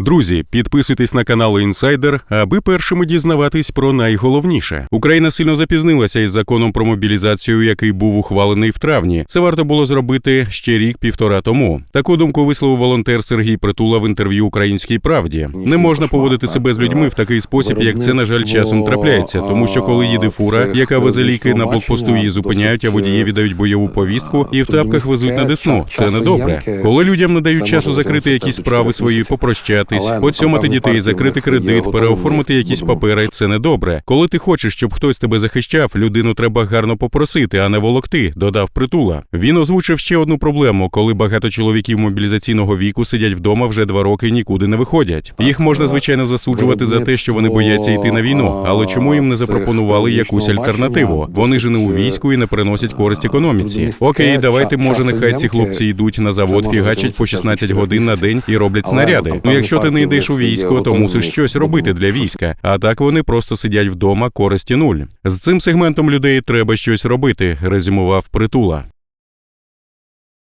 Друзі, підписуйтесь на канал Інсайдер, аби першими дізнаватись про найголовніше. Україна сильно запізнилася із законом про мобілізацію, який був ухвалений в травні. Це варто було зробити ще рік-півтора тому. Таку думку висловив волонтер Сергій Притула в інтерв'ю Українській правді. Не можна поводити себе з людьми в такий спосіб, як це на жаль часом трапляється. Тому що коли їде фура, яка везе ліки на блокпосту, її зупиняють, а водії віддають бойову повістку і в тапках везуть на десну. Це недобре. Коли людям не дають часу закрити якісь справи свої, попрощатись, поцьомати дітей, закрити кредит, переоформити якісь папери. Це недобре. Коли ти хочеш, щоб хтось тебе захищав, людину треба гарно попросити, а не волокти. Додав притула. Він озвучив ще одну проблему, коли багато чоловіків мобілізаційного віку сидять вдома вже два роки і нікуди не виходять. Їх можна звичайно засуджувати за те, що вони бояться йти на війну, але чому їм не запропонували якусь альтернативу? Вони ж не у війську і не приносять користь економіці. Окей, давайте, може, нехай ці хлопці йдуть на завод, фігачать по 16 годин на день і роблять снаряди. Ну якщо ти не йдеш у військо, то мусиш щось робити для війська. А так вони просто сидять вдома, користі нуль. З цим сегментом людей треба щось робити, резюмував притула.